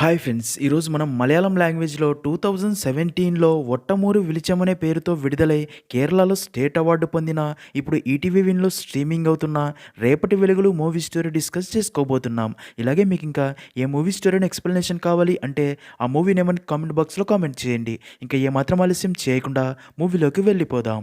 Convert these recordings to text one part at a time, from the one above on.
Hi friends ఈరోజు మనం మలయాళం లాంగ్వేజ్లో టూ థౌజండ్ సెవెంటీన్లో ఒట్టమూరు విలిచమనే పేరుతో విడుదలై కేరళలో స్టేట్ అవార్డు పొందిన ఇప్పుడు ఈటీవీ విన్లో స్ట్రీమింగ్ అవుతున్న రేపటి వెలుగులు మూవీ స్టోరీ డిస్కస్ చేసుకోబోతున్నాం. ఇలాగే మీకు ఇంకా ఏ మూవీ స్టోరీని ఎక్స్ప్లెనేషన్ కావాలి అంటే ఆ మూవీని ఏమని కామెంట్ బాక్స్లో కామెంట్ చేయండి. ఇంకా ఏమాత్రం ఆలస్యం చేయకుండా మూవీలోకి వెళ్ళిపోదాం.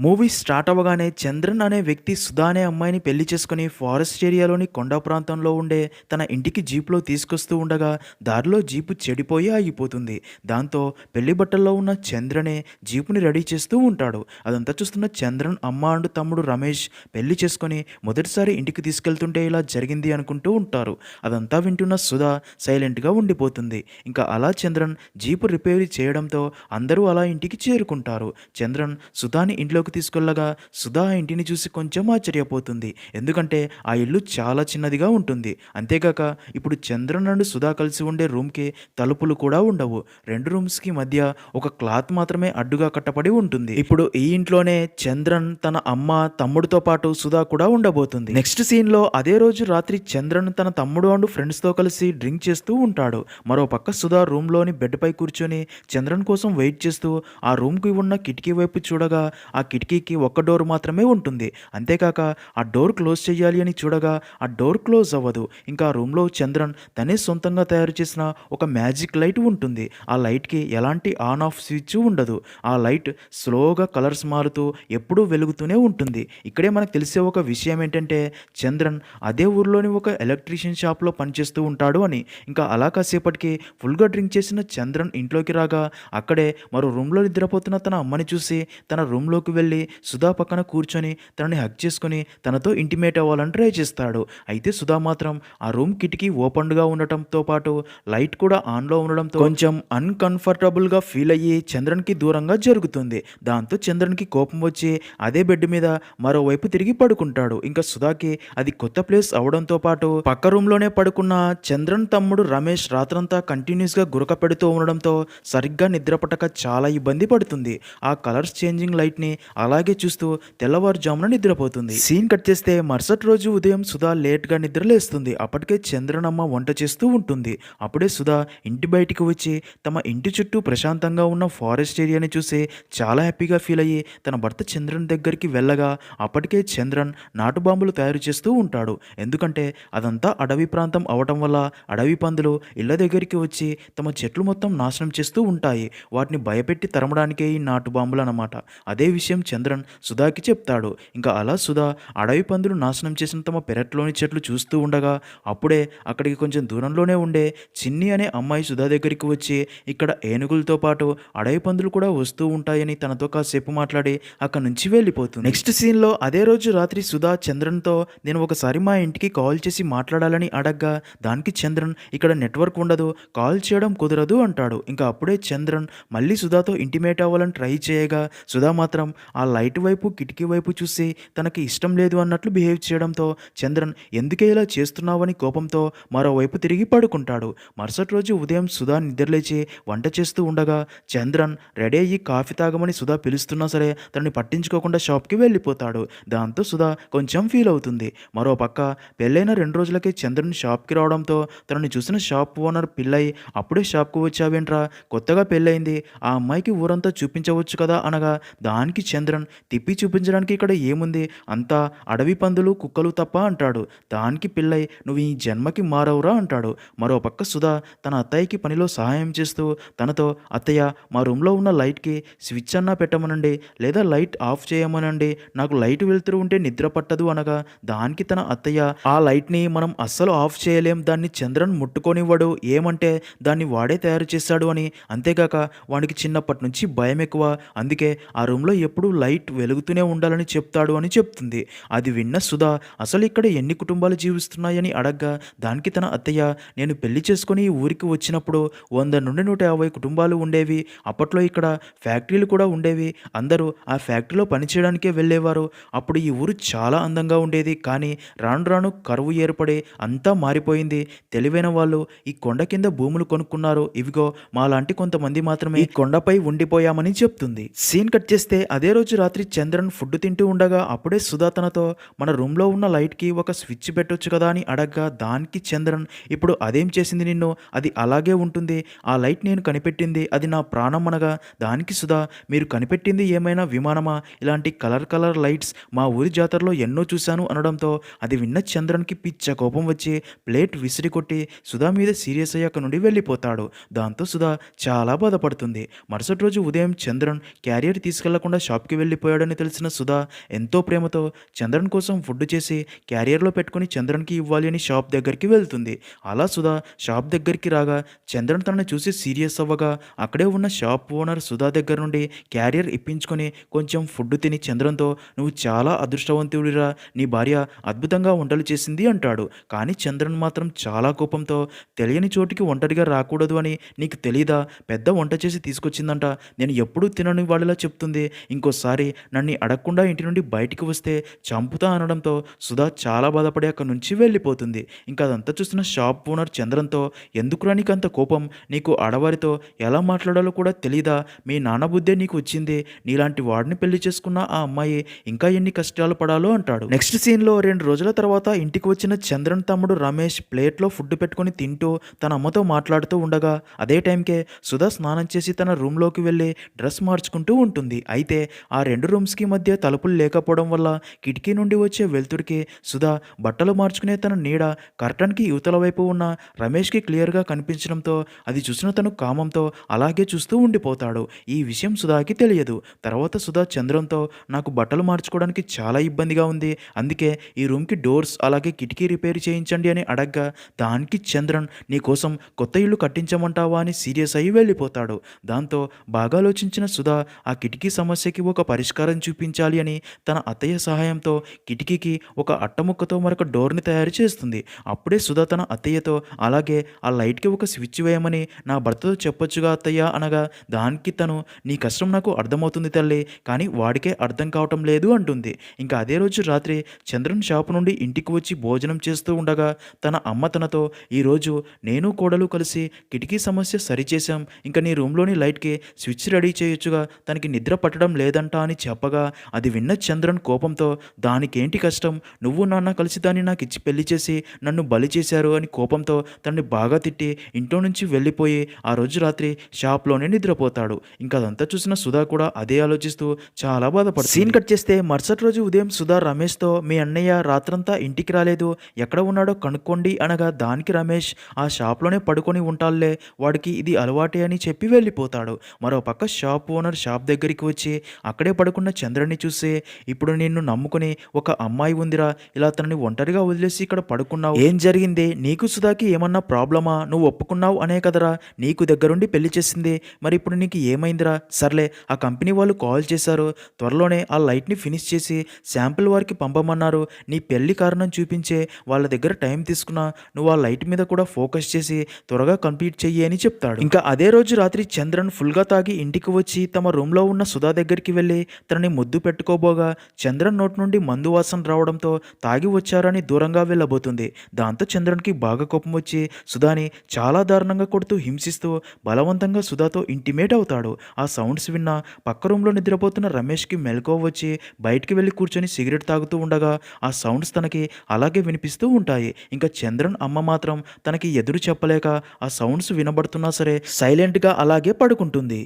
మూవీ స్టార్ట్ అవ్వగానే చంద్రన్ అనే వ్యక్తి సుధా అనే అమ్మాయిని పెళ్ళి చేసుకుని ఫారెస్ట్ ఏరియాలోని కొండ ప్రాంతంలో ఉండే తన ఇంటికి జీప్లో తీసుకొస్తూ ఉండగా దారిలో జీపు చెడిపోయి ఆగిపోతుంది. దాంతో పెళ్ళి బట్టల్లో ఉన్న చంద్రనే జీపుని రెడీ చేస్తూ ఉంటాడు. అదంతా చూస్తున్న చంద్రన్ అమ్మ అండ్ తమ్ముడు రమేష్ పెళ్ళి చేసుకొని మొదటిసారి ఇంటికి తీసుకెళ్తుంటే ఇలా జరిగింది అనుకుంటూ ఉంటారు. అదంతా వింటున్న సుధా సైలెంట్గా ఉండిపోతుంది. ఇంకా అలా చంద్రన్ జీపు రిపేర్ చేయడంతో అందరూ అలా ఇంటికి చేరుకుంటారు. చంద్రన్ సుధాని ఇంట్లోకి తీసుకెళ్ళగా సుధా ఇంటిని చూసి కొంచెం ఆశ్చర్యపోతుంది. ఎందుకంటే ఆ ఇల్లు చాలా చిన్నదిగా ఉంటుంది. అంతేకాక ఇప్పుడు చంద్రన్ అండ్ సుధా కలిసి ఉండే రూమ్కి తలుపులు కూడా ఉండవు. రెండు రూమ్స్కి మధ్య ఒక క్లాత్ మాత్రమే అడ్డుగా కట్టబడి ఉంటుంది. ఇప్పుడు ఈ ఇంట్లోనే చంద్రన్ తన అమ్మ తమ్ముడితో పాటు సుధా కూడా ఉండబోతుంది. నెక్స్ట్ సీన్లో అదే రోజు రాత్రి చంద్రన్ తన తమ్ముడు అండ్ ఫ్రెండ్స్తో కలిసి డ్రింక్ చేస్తూ ఉంటాడు. మరో పక్క సుధా రూమ్లోని బెడ్పై కూర్చొని చంద్రన్ కోసం వెయిట్ చేస్తూ ఆ రూమ్కి ఉన్న కిటికీ వైపు చూడగా ఆ కిటికీకి ఒక్క డోర్ మాత్రమే ఉంటుంది. అంతేకాక ఆ డోర్ క్లోజ్ చేయాలి అని చూడగా ఆ డోర్ క్లోజ్ అవ్వదు. ఇంకా ఆ రూమ్లో చంద్రన్ తనే సొంతంగా తయారు చేసిన ఒక మ్యాజిక్ లైట్ ఉంటుంది. ఆ లైట్కి ఎలాంటి ఆన్ ఆఫ్ స్విచ్ ఉండదు. ఆ లైట్ స్లోగా కలర్స్ మారుతూ ఎప్పుడూ వెలుగుతూనే ఉంటుంది. ఇక్కడే మనకు తెలిసే ఒక విషయం ఏంటంటే చంద్రన్ అదే ఊర్లోని ఒక ఎలక్ట్రీషియన్ షాప్లో పనిచేస్తూ ఉంటాడు అని. ఇంకా అలా కాసేపటికి ఫుల్గా డ్రింక్ చేసిన చంద్రన్ ఇంట్లోకి రాగా అక్కడే మరో రూమ్లో నిద్రపోతున్న తన అమ్మని చూసి తన రూమ్లోకి వెళ్ళి సుధా పక్కన కూర్చొని తనని హక్ చేసుకొని తనతో ఇంటిమేట్ అవ్వాలని ట్రై చేస్తాడు. అయితే సుధా మాత్రం ఆ రూమ్ కిటికీ ఓపెన్గా ఉండటంతో పాటు లైట్ కూడా ఆన్లో ఉండడంతో కొంచెం అన్కంఫర్టబుల్గా ఫీల్ అయ్యి చంద్రన్కి దూరంగా జరుగుతుంది. దాంతో చంద్రన్కి కోపం వచ్చి అదే బెడ్ మీద మరోవైపు తిరిగి పడుకుంటాడు. ఇంకా సుధాకి అది కొత్త ప్లేస్ అవడంతో పాటు పక్క రూమ్లోనే పడుకున్న చంద్రన్ తమ్ముడు రమేష్ రాత్రంతా కంటిన్యూస్గా గురక పెడుతూ ఉండడంతో సరిగ్గా నిద్రపట్టక చాలా ఇబ్బంది పడుతుంది. ఆ కలర్స్ చేంజింగ్ లైట్ని అలాగే చూస్తూ తెల్లవారుజామున నిద్రపోతుంది. సీన్ కట్ చేస్తే మరుసటి రోజు ఉదయం సుధా లేట్గా నిద్రలేస్తుంది. అప్పటికే చంద్రనమ్మ వంట చేస్తూ ఉంటుంది. అప్పుడే సుధా ఇంటి బయటికి వచ్చి తమ ఇంటి చుట్టూ ప్రశాంతంగా ఉన్న ఫారెస్ట్ ఏరియాని చూసి చాలా హ్యాపీగా ఫీల్ అయ్యి తన భర్త చంద్రన్ దగ్గరికి వెళ్ళగా అప్పటికే చంద్రన్ నాటు బాంబులు తయారు చేస్తూ ఉంటాడు. ఎందుకంటే అదంతా అడవి ప్రాంతం అవటం వల్ల అడవి పందులు ఇళ్ళ దగ్గరికి వచ్చి తమ చెట్లు మొత్తం నాశనం చేస్తూ ఉంటాయి. వాటిని భయపెట్టి తరమడానికే ఈ నాటు బాంబులు అన్నమాట. అదే విషయం చంద్రన్ సుధాకి చెప్తాడు. ఇంకా అలా సుధా అడవి పందులు నాశనం చేసిన తమ పెరట్లోని చెట్లు చూస్తూ ఉండగా అప్పుడే అక్కడికి కొంచెం దూరంలోనే ఉండే చిన్ని అనే అమ్మాయి సుధా దగ్గరికి వచ్చి ఇక్కడ ఏనుగులతో పాటు అడవి పందులు కూడా వస్తూ ఉంటాయని తనతో కాసేపు మాట్లాడి అక్కడి నుంచి వెళ్ళిపోతుంది. నెక్స్ట్ సీన్లో అదే రోజు రాత్రి సుధా చంద్రన్తో నేను ఒకసారి మా ఇంటికి కాల్ చేసి మాట్లాడాలని అడగ్గా దానికి చంద్రన్ ఇక్కడ నెట్వర్క్ ఉండదు కాల్ చేయడం కుదరదు అంటాడు. ఇంకా అప్పుడే చంద్రన్ మళ్ళీ సుధాతో ఇంటిమేట్ అవ్వాలని ట్రై చేయగా సుధా మాత్రం ఆ లైట్ వైపు కిటికీ వైపు చూసి తనకి ఇష్టం లేదు అన్నట్లు బిహేవ్ చేయడంతో చంద్రన్ ఎందుకే ఇలా చేస్తున్నావని కోపంతో మరోవైపు తిరిగి పడుకుంటాడు. మరుసటి రోజు ఉదయం సుధా నిద్రలేచి వంట చేస్తూ ఉండగా చంద్రన్ రెడీ అయ్యి కాఫీ తాగమని సుధా పిలుస్తున్నా సరే తనని పట్టించుకోకుండా షాప్కి వెళ్ళిపోతాడు. దాంతో సుధా కొంచెం ఫీల్ అవుతుంది. మరో పక్క పెళ్ళైన రెండు రోజులకే చంద్రన్ షాప్కి రావడంతో తనని చూసిన షాప్ ఓనర్ పిల్లై అప్పుడే షాప్కు వచ్చావేంట్రా? కొత్తగా పెళ్ళయింది. ఆ అమ్మాయికి ఊరంతా చూపించవచ్చు కదా అనగా దానికి చంద్రన్ తిప్పి చూపించడానికి ఇక్కడ ఏముంది? అంతా అడవి పందులు కుక్కలు తప్ప అంటాడు. దానికి పిల్లై నువ్వు ఈ జన్మకి మారవురా అంటాడు. మరో పక్క సుధా తన అత్తయ్యకి పనిలో సహాయం చేస్తూ తనతో అత్తయ్య మా రూమ్లో ఉన్న లైట్కి స్విచ్ అన్నా పెట్టమనండి లేదా లైట్ ఆఫ్ చేయమనండి నాకు లైట్ వెళ్తూ ఉంటే నిద్ర పట్టదు అనగా దానికి తన అత్తయ్య ఆ లైట్ని మనం అస్సలు ఆఫ్ చేయలేం దాన్ని చంద్రన్ ముట్టుకొనివ్వడు ఏమంటే దాన్ని వాడే తయారు చేశాడు అని. అంతేగాక వాడికి చిన్నప్పటి నుంచి భయం ఎక్కువ అందుకే ఆ రూమ్లో ఎప్పుడూ లైట్ వెలుగుతూనే ఉండాలని చెప్తాడు అని చెప్తుంది. అది విన్న సుధా అసలు ఇక్కడ ఎన్ని కుటుంబాలు జీవిస్తున్నాయని అడగ్గా దానికి తన అత్తయ్య నేను పెళ్ళి చేసుకుని ఈ ఊరికి వచ్చినప్పుడు వంద నుండి నూట యాభై కుటుంబాలు ఉండేవి. అప్పట్లో ఇక్కడ ఫ్యాక్టరీలు కూడా ఉండేవి. అందరూ ఆ ఫ్యాక్టరీలో పనిచేయడానికే వెళ్ళేవారు. అప్పుడు ఈ ఊరు చాలా అందంగా ఉండేది. కానీ రాను రాను కరువు ఏర్పడి అంతా మారిపోయింది. తెలివైన వాళ్ళు ఈ కొండ కింద భూములు కొనుక్కున్నారు. ఇవిగో మాలాంటి కొంతమంది మాత్రమే ఈ కొండపై ఉండిపోయామని చెప్తుంది. సీన్ కట్ చేస్తే అదే రోజు రాత్రి చంద్రన్ ఫుడ్ తింటూ ఉండగా అప్పుడే సుధా తనతో మన రూమ్లో ఉన్న లైట్కి ఒక స్విచ్ పెట్టొచ్చు కదా అని అడగ్గా దానికి చంద్రన్ ఇప్పుడు అదేం చేసింది నిన్ను? అది అలాగే ఉంటుంది. ఆ లైట్ నేను కనిపెట్టింది అది నా ప్రాణం అనగా. దానికి సుధా మీరు కనిపెట్టింది ఏమైనా విమానమా? ఇలాంటి కలర్ కలర్ లైట్స్ మా ఊరి జాతరలో ఎన్నో చూశాను అనడంతో అది విన్న చంద్రన్కి పిచ్చ కోపం వచ్చి ప్లేట్ విసిరి కొట్టి సుధా మీద సీరియస్ అయ్యాక నుండి వెళ్ళిపోతాడు. దాంతో సుధా చాలా బాధపడుతుంది. మరుసటి రోజు ఉదయం చంద్రన్ క్యారియర్ తీసుకెళ్ళకుండా షాప్కి వెళ్ళిపోయాడని తెలిసిన సుధా ఎంతో ప్రేమతో చంద్రన్ కోసం ఫుడ్ చేసి క్యారియర్లో పెట్టుకుని చంద్రన్కి ఇవ్వాలి అని షాప్ దగ్గరికి వెళ్తుంది. అలా సుధా షాప్ దగ్గరికి రాగా చంద్రన్ తనని చూసి సీరియస్ అవ్వగా అక్కడే ఉన్న షాప్ ఓనర్ సుధా దగ్గర నుండి క్యారియర్ ఇప్పించుకొని కొంచెం ఫుడ్ తిని చంద్రన్తో నువ్వు చాలా అదృష్టవంతుడిరా నీ భార్య అద్భుతంగా వంటలు చేసింది అంటాడు. కానీ చంద్రన్ మాత్రం చాలా కోపంతో తెలియని చోటికి ఒంటరిగా రాకూడదు అని నీకు తెలీదా? పెద్ద వంట చేసి తీసుకొచ్చిందంట. నేను ఎప్పుడూ తినని వాళ్ళలా చెప్తుంది. ఇంకో ఇంకోసారి నన్ను అడగకుండా ఇంటి నుండి బయటికి వస్తే చంపుతా అనడంతో సుధా చాలా బాధపడి అక్కడి నుంచి వెళ్ళిపోతుంది. ఇంకా అదంతా చూస్తున్న షాప్ ఓనర్ చంద్రంతో ఎందుకురా నీకు అంత కోపం? నీకు ఆడవారితో ఎలా మాట్లాడాలో కూడా తెలీదా? మీ నాన్న బుద్ధే నీకు వచ్చింది. నీలాంటి వాడిని పెళ్ళి చేసుకున్న ఆ అమ్మాయి ఇంకా ఎన్ని కష్టాలు పడాలో అంటాడు. నెక్స్ట్ సీన్లో రెండు రోజుల తర్వాత ఇంటికి వచ్చిన చంద్రన్ తమ్ముడు రమేష్ ప్లేట్లో ఫుడ్ పెట్టుకొని తింటూ తన అమ్మతో మాట్లాడుతూ ఉండగా అదే టైంకే సుధా స్నానం చేసి తన రూమ్లోకి వెళ్ళి డ్రెస్ మార్చుకుంటూ ఉంటుంది. అయితే ఆ రెండు రూమ్స్కి మధ్య తలుపులు లేకపోవడం వల్ల కిటికీ నుండి వచ్చే వెలుతురికి సుధా బట్టలు మార్చుకునే తన నీడ కర్టన్కి యువతల వైపు ఉన్న రమేష్కి క్లియర్గా కనిపించడంతో అది చూసిన తను కామంతో అలాగే చూస్తూ ఉండిపోతాడు. ఈ విషయం సుధాకి తెలియదు. తర్వాత సుధా చంద్రంతో నాకు బట్టలు మార్చుకోవడానికి చాలా ఇబ్బందిగా ఉంది. అందుకే ఈ రూమ్కి డోర్స్ అలాగే కిటికీ రిపేర్ చేయించండి అని అడగ్గా దానికి చంద్రన్ నీ కోసం కొత్త ఇల్లు కట్టించమంటావా అని సీరియస్ అయ్యి వెళ్ళిపోతాడు. దాంతో బాగా ఆలోచించిన సుధా ఆ కిటికీ సమస్యకి ఒక పరిష్కారం చూపించాలి అని తన అత్తయ్య సహాయంతో కిటికీకి ఒక అట్టముక్కతో మరొక డోర్ని తయారు చేస్తుంది. అప్పుడే సుధా తన అత్తయ్యతో అలాగే ఆ లైట్కి ఒక స్విచ్ వేయమని నా భర్తతో చెప్పొచ్చుగా అత్తయ్య అనగా దానికి తను నీ కష్టం నాకు అర్థమవుతుంది తల్లి కానీ వాడికే అర్థం కావటం లేదు అంటుంది. ఇంకా అదే రోజు రాత్రి చంద్రన్ షాపు నుండి ఇంటికి వచ్చి భోజనం చేస్తూ ఉండగా తన అమ్మ తనతో ఈరోజు నేను కోడలు కలిసి కిటికీ సమస్య సరిచేశాం ఇంకా నీ రూమ్లోని లైట్కి స్విచ్ రెడీ చేయొచ్చుగా తనకి నిద్ర పట్టడం లేదంట అని చెప్పగా అది విన్న చంద్రన్ కోపంతో దానికేంటి కష్టం? నువ్వు నాన్న కలిసి దాన్ని నాకు ఇచ్చి పెళ్ళి చేసి నన్ను బలి చేశారు అని కోపంతో తనని బాగా తిట్టి ఇంట్లో నుంచి వెళ్ళిపోయి ఆ రోజు రాత్రి షాప్లోనే నిద్రపోతాడు. ఇంకా అదంతా చూసిన సుధా కూడా అదే ఆలోచిస్తూ చాలా బాధపడుతుంది. సీన్ కట్ చేస్తే మరుసటి రోజు ఉదయం సుధా రమేష్తో మీ అన్నయ్య రాత్రంతా ఇంటికి రాలేదు. ఎక్కడ ఉన్నాడో కనుక్కోండి అనగా దానికి రమేష్ ఆ షాప్లోనే పడుకొని ఉంటాలే వాడికి ఇది అలవాటే అని చెప్పి వెళ్ళిపోతాడు. మరో పక్క షాప్ ఓనర్ షాప్ దగ్గరికి వచ్చి అక్కడే పడుకున్న చంద్రని చూసి ఇప్పుడు నిన్ను నమ్ముకుని ఒక అమ్మాయి ఉందిరా. ఇలా తనని ఒంటరిగా వదిలేసి ఇక్కడ పడుకున్నావు. ఏం జరిగింది? నీకు సుధాకి ఏమన్నా ప్రాబ్లమా? నువ్వు ఒప్పుకున్నావు అనే కదరా. నీకు దగ్గరుండి పెళ్ళి చేసింది. మరి ఇప్పుడు నీకు ఏమైందిరా? సర్లే ఆ కంపెనీ వాళ్ళు కాల్ చేశారు. త్వరలోనే ఆ లైట్ని ఫినిష్ చేసి శాంపిల్ వారికి పంపమన్నారు. నీ పెళ్ళి కారణం చూపించే వాళ్ళ దగ్గర టైం తీసుకున్నా. నువ్వు ఆ లైట్ మీద కూడా ఫోకస్ చేసి త్వరగా కంప్లీట్ చెయ్యి అని చెప్తాడు. ఇంకా అదే రోజు రాత్రి చంద్రన్ ఫుల్గా తాగి ఇంటికి వచ్చి తమ రూమ్లో ఉన్న సుధా దగ్గరికి వెళ్ళి తనని ముద్దు పెట్టుకోబోగా చంద్రన్ నోటి నుండి మందు వాసన రావడంతో తాగి వచ్చారని దూరంగా వెళ్ళబోతుంది. దాంతో చంద్రన్కి బాగా కోపం వచ్చి సుధాని చాలా దారుణంగా కొడుతూ హింసిస్తూ బలవంతంగా సుధాతో ఇంటిమేట్ అవుతాడు. ఆ సౌండ్స్ విన్న పక్క రూమ్లో నిద్రపోతున్న రమేష్కి మెలకువ వచ్చి బయటికి వెళ్ళి కూర్చొని సిగరెట్ తాగుతూ ఉండగా ఆ సౌండ్స్ తనకి అలాగే వినిపిస్తూ ఉంటాయి. ఇంకా చంద్రన్ అమ్మ మాత్రం తనకి ఎదురు చెప్పలేక ఆ సౌండ్స్ వినబడుతున్నా సరే సైలెంట్గా అలాగే పడుకుంటుంది.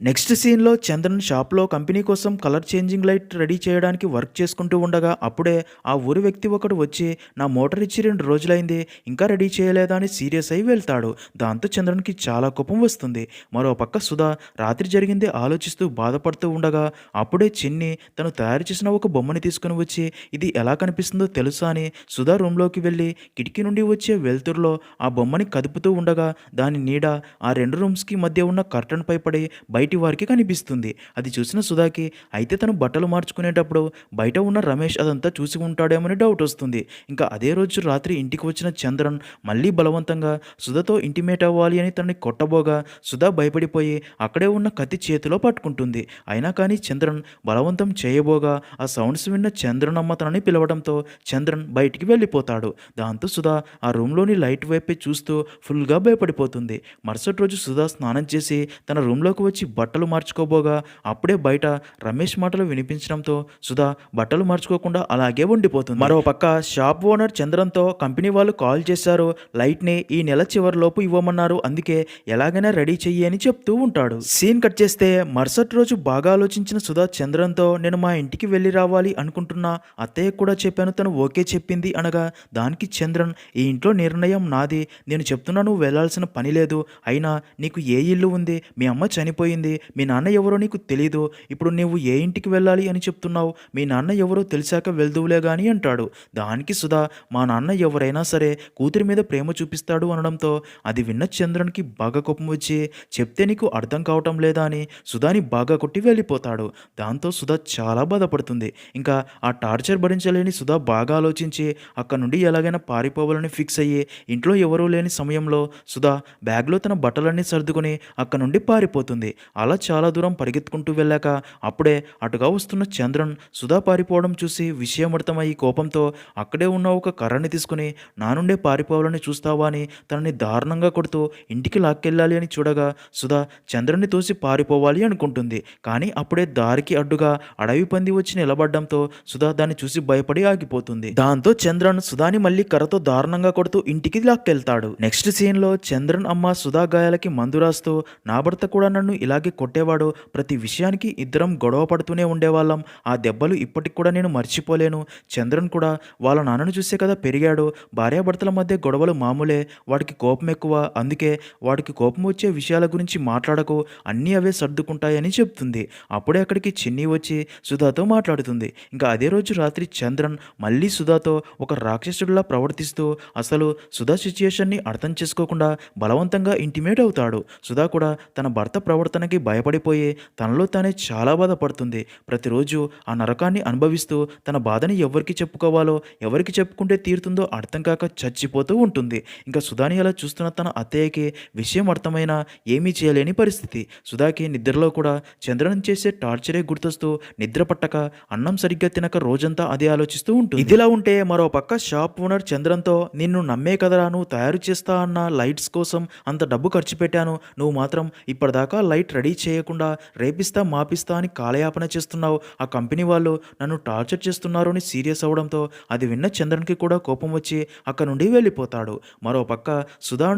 నెక్స్ట్ సీన్లో చంద్రన్ షాప్లో కంపెనీ కోసం కలర్ చేంజింగ్ లైట్ రెడీ చేయడానికి వర్క్ చేసుకుంటూ ఉండగా అప్పుడే ఆ ఊరి వ్యక్తి ఒకడు వచ్చి నా మోటార్ ఇచ్చి రెండు రోజులైంది ఇంకా రెడీ చేయలేదా? అని సీరియస్ అయి వెళ్తాడు. దాంతో చంద్రన్కి చాలా కోపం వస్తుంది. మరో పక్క సుధా రాత్రి జరిగింది ఆలోచిస్తూ బాధపడుతూ ఉండగా అప్పుడే చిన్ని తను తయారు చేసిన ఒక బొమ్మని తీసుకుని వచ్చి ఇది ఎలా కనిపిస్తుందో తెలుసా? అని సుధా రూమ్లోకి వెళ్ళి కిటికీ నుండి వచ్చే వెలుతురులో ఆ బొమ్మని కదుపుతూ ఉండగా దాని నీడ ఆ రెండు రూమ్స్కి మధ్య ఉన్న కర్టన్పై పడి బయట వారికి కనిపిస్తుంది. అది చూసిన సుధాకి అయితే తను బట్టలు మార్చుకునేటప్పుడు బయట ఉన్న రమేష్ అదంతా చూసి ఉంటాడేమని డౌట్ వస్తుంది. ఇంకా అదే రోజు రాత్రి ఇంటికి వచ్చిన చంద్రన్ మళ్ళీ బలవంతంగా సుధతో ఇంటిమేట్ అవ్వాలి అని తనని కొట్టబోగా సుధా భయపడిపోయి అక్కడే ఉన్న కత్తి చేతిలో పట్టుకుంటుంది. అయినా కానీ చంద్రన్ బలవంతం చేయబోగా ఆ సౌండ్స్ విన్న చంద్రన్ అమ్మ తనని పిలవడంతో చంద్రన్ బయటికి వెళ్ళిపోతాడు. దాంతో సుధా ఆ రూమ్లోని లైట్ వైపే చూస్తూ ఫుల్గా భయపడిపోతుంది. మరుసటి రోజు సుధా స్నానం చేసి తన రూమ్లోకి వచ్చి బట్టలు మార్చుకోబోగా అప్పుడే బయట రమేష్ మాటలు వినిపించడంతో సుధా బట్టలు మార్చుకోకుండా అలాగే ఉండిపోతుంది. మరో పక్క షాప్ ఓనర్ చంద్రంతో కంపెనీ వాళ్ళు కాల్ చేశారు. లైట్ని ఈ నెల చివరిలోపు ఇవ్వమన్నారు. అందుకే ఎలాగైనా రెడీ చెయ్యి అని చెప్తూ ఉంటాడు. సీన్ కట్ చేస్తే మరుసటి రోజు బాగా ఆలోచించిన సుధా చంద్రంతో నేను మా ఇంటికి వెళ్ళి రావాలి అనుకుంటున్నా. అత్తయ్య కూడా చెప్పాను తను ఓకే చెప్పింది అనగా దానికి చంద్రన్ ఈ ఇంట్లో నిర్ణయం నాది. నేను చెప్తున్నా నువ్వు వెళ్ళాల్సిన పని లేదు. అయినా నీకు ఏ ఇల్లు ఉంది? మీ అమ్మ చనిపోయింది. మీ నాన్న ఎవరో నీకు తెలీదు. ఇప్పుడు నువ్వు ఏ ఇంటికి వెళ్ళాలి అని చెప్తున్నావు? మీ నాన్న ఎవరో తెలిసాక వెళ్దువులే గాని అంటాడు. దానికి సుధా మా నాన్న ఎవరైనా సరే కూతురి మీద ప్రేమ చూపిస్తాడు అనడంతో అది విన్న చంద్రన్కి బాగా కోపం వచ్చి చెప్తే నీకు అర్థం కావటం లేదా అని సుధాని బాగా కొట్టి వెళ్ళిపోతాడు. దాంతో సుధా చాలా బాధపడుతుంది. ఇంకా ఆ టార్చర్ భరించలేని సుధా బాగా ఆలోచించి అక్కడ నుండి ఎలాగైనా పారిపోవాలని ఫిక్స్ అయ్యి ఇంట్లో ఎవరూ లేని సమయంలో సుధా బ్యాగ్లో తన బట్టలన్నీ సర్దుకొని అక్కడ నుండి పారిపోతుంది. అలా చాలా దూరం పరిగెత్తుకుంటూ వెళ్ళాక అప్పుడే అటుగా వస్తున్న చంద్రన్ సుధా పారిపోవడం చూసి విషయం అర్థమయ్యి కోపంతో అక్కడే ఉన్న ఒక కర్రని తీసుకుని నా నుండే పారిపోవాలని చూస్తావా? అని తనని దారుణంగా కొడుతూ ఇంటికి లాక్కెళ్ళాలి అని చూడగా సుధా చంద్రుని తోసి పారిపోవాలి అనుకుంటుంది. కానీ అప్పుడే దారికి అడ్డుగా అడవి పంది వచ్చి నిలబడడంతో సుధా దాన్ని చూసి భయపడి ఆగిపోతుంది. దాంతో చంద్రన్ సుధాని మళ్ళీ కర్రతో దారుణంగా కొడుతూ ఇంటికి లాక్కెళ్తాడు. నెక్స్ట్ సీన్లో చంద్రన్ అమ్మ సుధా గాయాలకి మందు రాస్తూ నా భర్త కూడా నన్ను ఇలాగే కొట్టేవాడు. ప్రతి విషయానికి ఇద్దరం గొడవ పడుతూనే ఉండేవాళ్ళం. ఆ దెబ్బలు ఇప్పటికి కూడా నేను మర్చిపోలేను. చంద్రన్ కూడా వాళ్ళ నాన్నను చూసే కదా పెరిగాడు. భార్యాభర్తల మధ్య గొడవలు మామూలే. వాడికి కోపం ఎక్కువ. అందుకే వాడికి కోపం వచ్చే విషయాల గురించి మాట్లాడకు. అన్నీ అవే సర్దుకుంటాయని చెప్తుంది. అప్పుడే అక్కడికి చిన్ని వచ్చి సుధాతో మాట్లాడుతుంది. ఇంకా అదే రోజు రాత్రి చంద్రన్ మళ్ళీ సుధాతో ఒక రాక్షసుడిలా ప్రవర్తిస్తూ అసలు సుధా సిచ్యుయేషన్ని అర్థం చేసుకోకుండా బలవంతంగా ఇంటిమేట్ అవుతాడు. సుధా కూడా తన భర్త ప్రవర్తనకి భయపడిపోయి తనలో తానే చాలా బాధపడుతుంది. ప్రతిరోజు ఆ నరకాన్ని అనుభవిస్తూ తన బాధని ఎవరికి చెప్పుకోవాలో ఎవరికి చెప్పుకుంటే తీరుతుందో అర్థం కాక చచ్చిపోతూ ఉంటుంది. ఇంకా సుధాని అలా చూస్తున్న తన అత్తయ్యకి విషయం అర్థమైనా ఏమీ చేయలేని పరిస్థితి. సుధాకి నిద్రలో కూడా చంద్రనం చేసే టార్చరే గుర్తొస్తూ నిద్ర పట్టక అన్నం సరిగ్గా తినక రోజంతా అదే ఆలోచిస్తూ ఉంటుంది. ఇదిలా ఉంటే మరో పక్క షాప్ ఓనర్ చంద్రంతో నిన్ను నమ్మే కదరా నువ్వు తయారు చేస్తా అన్న లైట్స్ కోసం అంత డబ్బు ఖర్చు పెట్టాను. నువ్వు మాత్రం ఇప్పటిదాకా లైట్ రెడీ చేయకుండా రేపిస్తా మాపిస్తా అని కాలయాపన చేస్తున్నావు. ఆ కంపెనీ వాళ్ళు నన్ను టార్చర్ చేస్తున్నారు అని సీరియస్ అవడంతో అది విన్న చంద్రన్కి కూడా కోపం వచ్చి అక్కడ నుండి వెళ్ళిపోతాడు. మరో పక్క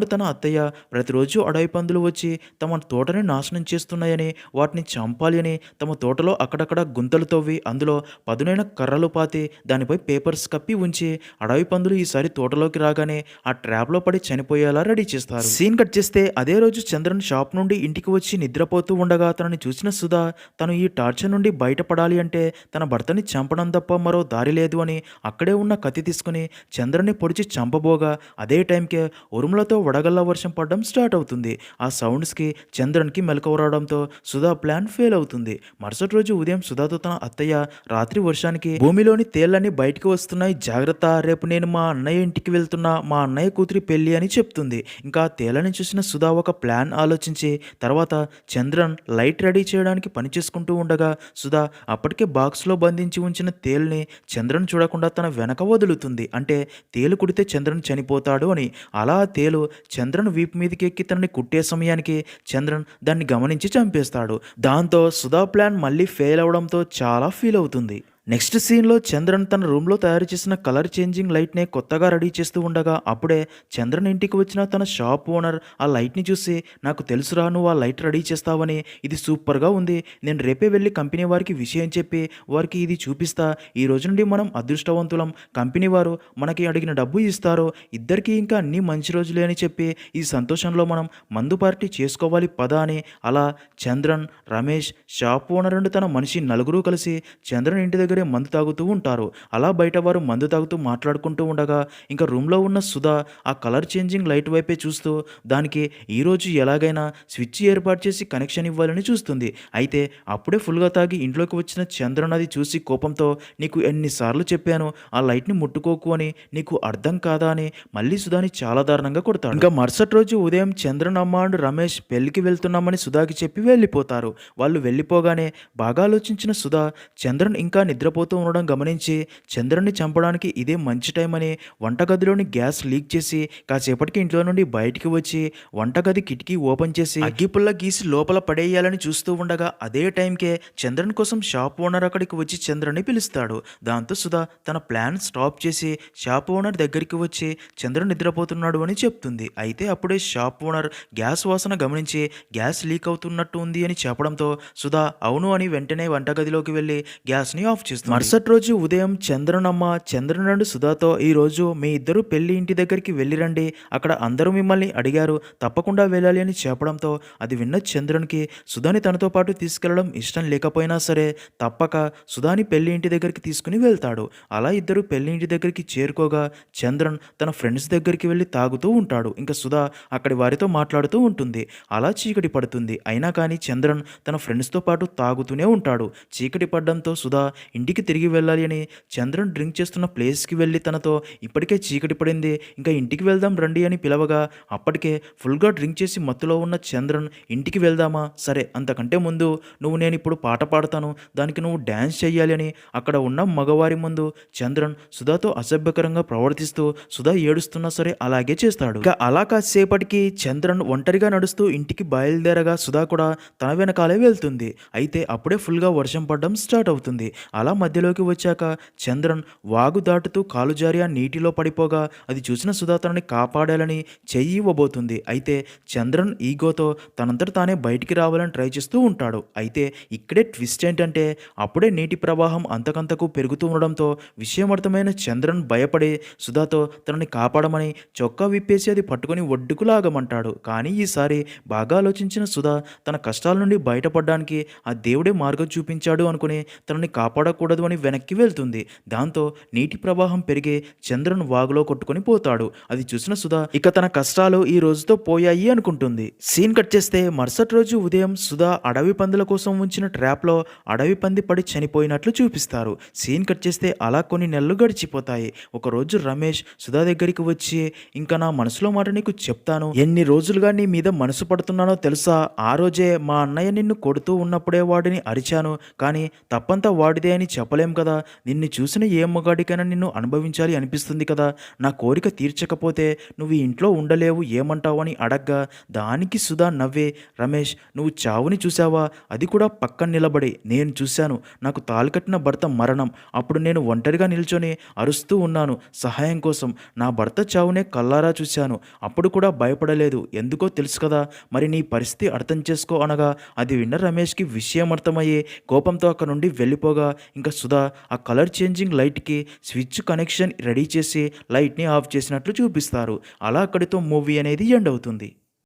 తన అత్తయ్య ప్రతిరోజు అడవి పందులు వచ్చి తమ తోటని నాశనం చేస్తున్నాయని వాటిని చంపాలి అని తమ తోటలో అక్కడక్కడ గుంతలు తవ్వి అందులో పదునైన కర్రలు పాతి దానిపై పేపర్స్ కప్పి ఉంచి అడవి పందులు ఈసారి తోటలోకి రాగానే ఆ ట్రాప్లో పడి చనిపోయేలా రెడీ చేస్తారు. సీన్ కట్ చేస్తే అదే రోజు చంద్రన్ షాప్ నుండి ఇంటికి వచ్చి నిద్రపో నిద్రపోతూ ఉండగా తనని చూసిన సుధా తను ఈ టార్చర్ నుండి బయటపడాలి అంటే తన భర్తని చంపడం తప్ప మరో దారి లేదు అని అక్కడే ఉన్న కత్తి తీసుకుని చంద్రని పొడిచి చంపబోగా అదే టైంకే ఉరుములతో వడగళ్ళ వర్షం పడడం స్టార్ట్ అవుతుంది. ఆ సౌండ్స్కి చంద్రన్కి మెలకువ రావడంతో సుధా ప్లాన్ ఫెయిల్ అవుతుంది. మరుసటి రోజు ఉదయం సుధాతో తన అత్తయ్య రాత్రి వర్షానికి భూమిలోని తేళ్ళన్నీ బయటికి వస్తున్నాయి జాగ్రత్త రేపు నేను మా అన్నయ్య ఇంటికి వెళ్తున్నా మా అన్నయ్య కూతురి పెళ్ళి అని చెప్తుంది. ఇంకా తేళ్ళని చూసిన సుధా ఒక ప్లాన్ ఆలోచించి తర్వాత చంద్రన్ లైట్ రెడీ చేయడానికి పని చేసుకుంటూ ఉండగా సుధా అప్పటికే బాక్స్లో బంధించి ఉంచిన తేల్ని చంద్రన్ చూడకుండా తన వెనక వదులుతుంది. అంటే తేలు కుడితే చంద్రన్ చనిపోతాడు అని. అలా తేలు చంద్రన్ వీపు మీదకి ఎక్కి తనని కుట్టే సమయానికి చంద్రన్ దాన్ని గమనించి చంపేస్తాడు. దాంతో సుధా ప్లాన్ మళ్ళీ ఫెయిల్ అవడంతో చాలా ఫీల్ అవుతుంది. నెక్స్ట్ సీన్లో చంద్రన్ తన రూమ్లో తయారు చేసిన కలర్ చేంజింగ్ లైట్నే కొత్తగా రెడీ చేస్తూ ఉండగా అప్పుడే చంద్రన్ ఇంటికి వచ్చిన తన షాప్ ఓనర్ ఆ లైట్ని చూసి నాకు తెలుసురా నువ్వు ఆ లైట్ రెడీ చేస్తావని. ఇది సూపర్గా ఉంది. నేను రేపే వెళ్ళి కంపెనీ వారికి విషయం చెప్పి వారికి ఇది చూపిస్తా. ఈ రోజు నుండి మనం అదృష్టవంతులం. కంపెనీ వారు మనకి అడిగిన డబ్బు ఇస్తారు. ఇద్దరికీ ఇంకా అన్ని మంచి రోజులే అని చెప్పి ఈ సంతోషంలో మనం మందు పార్టీ చేసుకోవాలి పదా అని. అలా Chandran Ramesh shop owner and తన మనిషి నలుగురు కలిసి చంద్రన్ ఇంటి దగ్గర మందు తాగుతూ ఉంటారు. అలా బయట వారు మందు తాగుతూ మాట్లాడుకుంటూ ఉండగా ఇంకా రూమ్లో ఉన్న సుధా ఆ కలర్ చేంజింగ్ లైట్ వైపే చూస్తూ దానికి ఈరోజు ఎలాగైనా స్విచ్ ఏర్పాటు చేసి కనెక్షన్ ఇవ్వాలని చూస్తుంది. అయితే అప్పుడే ఫుల్గా తాగి ఇంట్లోకి వచ్చిన చంద్రన్ అది చూసి కోపంతో నీకు ఎన్నిసార్లు చెప్పాను ఆ లైట్ని ముట్టుకోకు అని నీకు అర్థం కాదా అని మళ్ళీ సుధాని చాలా దారుణంగా కొడతాడు. ఇంకా మరుసటి రోజు ఉదయం చంద్రన్ అమ్మ అండ్ రమేష్ పెళ్ళికి వెళ్తున్నామని సుధాకి చెప్పి వెళ్ళిపోతారు. వాళ్ళు వెళ్ళిపోగానే బాగా ఆలోచించిన సుధా చంద్రన్ ఇంకా నిద్ర నిద్రపోతూ ఉండడం గమనించి చంద్రుణ్ణి చంపడానికి ఇదే మంచి టైం అని వంటగదిలోని గ్యాస్ లీక్ చేసి కాసేపటికి ఇంట్లో నుండి బయటికి వచ్చి వంటగది కిటికీ ఓపెన్ చేసి అగ్గిపుల్ల గీసి లోపల పడేయాలని చూస్తూ ఉండగా అదే టైంకే చంద్రన్ కోసం షాప్ ఓనర్ అక్కడికి వచ్చి చంద్రని పిలుస్తాడు. దాంతో సుధా తన ప్లాన్ స్టాప్ చేసి షాప్ ఓనర్ దగ్గరికి వచ్చి చంద్రన్ నిద్రపోతున్నాడు అని చెప్తుంది. అయితే అప్పుడే షాప్ ఓనర్ గ్యాస్ వాసన గమనించి గ్యాస్ లీక్ అవుతున్నట్టు ఉంది అని చెప్పడంతో సుధా అవును అని వెంటనే వంటగదిలోకి వెళ్ళి గ్యాస్ని ఆఫ్ చేస్తుంది. మరుసటి రోజు ఉదయం చంద్రనమ్మ చంద్రనుడు సుధాతో ఈ రోజు మీ ఇద్దరు పెళ్ళి ఇంటి దగ్గరికి వెళ్ళిరండి. అక్కడ అందరూ మిమ్మల్ని అడిగారు. తప్పకుండా వెళ్ళాలి అని చెప్పడంతో అది విన్న చంద్రునికి సుధాని తనతో పాటు తీసుకెళ్ళడం ఇష్టం లేకపోయినా సరే తప్పక సుధాని పెళ్ళి ఇంటి దగ్గరికి తీసుకుని వెళ్తాడు. అలా ఇద్దరు పెళ్ళి ఇంటి దగ్గరికి చేరుకోగా చంద్రన్ తన ఫ్రెండ్స్ దగ్గరికి వెళ్ళి తాగుతూ ఉంటాడు. ఇంకా సుధా అక్కడి వారితో మాట్లాడుతూ ఉంటుంది. అలా చీకటి పడుతుంది. అయినా కానీ చంద్రన్ తన ఫ్రెండ్స్తో పాటు తాగుతూనే ఉంటాడు. చీకటి పడడంతో సుధా ఇంటికి తిరిగి వెళ్ళాలి అని చంద్రన్ డ్రింక్ చేస్తున్న ప్లేస్కి వెళ్ళి తనతో ఇప్పటికే చీకటి పడింది ఇంకా ఇంటికి వెళ్దాం రండి అని పిలవగా అప్పటికే ఫుల్గా డ్రింక్ చేసి మత్తులో ఉన్న చంద్రన్ ఇంటికి వెళ్దామా? సరే అంతకంటే ముందు నువ్వు నేను ఇప్పుడు పాట పాడతాను దానికి నువ్వు డ్యాన్స్ చేయాలి అని అక్కడ ఉన్న మగవారి ముందు చంద్రన్ సుధాతో అసభ్యకరంగా ప్రవర్తిస్తూ సుధా ఏడుస్తున్నా సరే అలాగే చేస్తాడు. ఇక అలా కాసేపటికి చంద్రన్ ఒంటరిగా నడుస్తూ ఇంటికి బయలుదేరగా సుధా కూడా తన వెనకాలే వెళ్తుంది. అయితే అప్పుడే ఫుల్గా వర్షం పడడం స్టార్ట్ అవుతుంది. అలా అలా మధ్యలోకి వచ్చాక చంద్రన్ వాగు దాటుతూ కాలు జారి ఆ నీటిలో పడిపోగా అది చూసిన సుధా తనని కాపాడాలని చెయ్యి ఇవ్వబోతుంది. అయితే చంద్రన్ ఈగోతో తనంతట తానే బయటికి రావాలని ట్రై చేస్తూ ఉంటాడు. అయితే ఇక్కడే ట్విస్ట్ ఏంటంటే అప్పుడే నీటి ప్రవాహం అంతకంతకు పెరుగుతూ ఉండడంతో విషయం అర్థమైన చంద్రన్ భయపడి సుధాతో తనని కాపాడమని చొక్కా విప్పేసి అది పట్టుకొని ఒడ్డుకు లాగమంటాడు కానీ ఈసారి బాగా ఆలోచించిన సుధా తన కష్టాల నుండి బయటపడడానికి ఆ దేవుడే మార్గం చూపించాడు అనుకుని తనని కాపాడకూడదు అని వెనక్కి వెళ్తుంది. దాంతో నీటి ప్రవాహం పెరిగి చంద్రను వాగులో కొట్టుకుని పోతాడు. అది చూసిన సుధా ఇక తన కష్టాలు ఈ రోజుతో పోయాయి అనుకుంటుంది. సీన్ కట్ చేస్తే మరుసటి రోజు ఉదయం సుధా అడవి పందుల కోసం ఉంచిన ట్రాప్లో అడవి పంది పడి చనిపోయినట్లు చూపిస్తారు. సీన్ కట్ చేస్తే అలా కొన్ని నెలలు గడిచిపోతాయి. ఒకరోజు రమేష్ సుధా దగ్గరికి వచ్చి ఇంకా నా మనసులో మాట నీకు చెప్తాను. ఎన్ని రోజులుగా నీ మీద మనసు పడుతున్నానో తెలుసా? ఆ రోజే మా అన్నయ్య నిన్ను కొడుతూ ఉన్నప్పుడే వాడిని అరిచాను. కానీ తప్పంతా వాడిదే అని చెప్పలేం కదా. నిన్ను చూసిన ఏ మగాడికైనా నిన్ను అనుభవించాలి అనిపిస్తుంది కదా. నా కోరిక తీర్చకపోతే నువ్వు ఇంట్లో ఉండలేవు ఏమంటావు అని అడగ్గా దానికి సుధా నవ్వే రమేష్ నువ్వు చావుని చూసావా అది కూడా పక్కన నిలబడి నేను చూశాను. నాకు తాళి కట్టిన భర్త మరణం. అప్పుడు నేను ఒంటరిగా నిల్చొని అరుస్తూ ఉన్నాను. సహాయం కోసం నా భర్త చావునే కల్లారా చూశాను. అప్పుడు కూడా భయపడలేదు. ఎందుకో తెలుసు కదా. మరి నీ పరిస్థితి అర్థం చేసుకో అనగా అది విన్న రమేష్కి విషయం అర్థమయ్యే కోపంతో అక్కడ నుండి వెళ్ళిపోగా ఇంకా సుధా ఆ కలర్ చేంజింగ్ లైట్కి స్విచ్ కనెక్షన్ రెడీ చేసి లైట్ని ఆఫ్ చేసినట్లు చూపిస్తారు. అలా అక్కడితో మూవీ అనేది ఎండ్ అవుతుంది.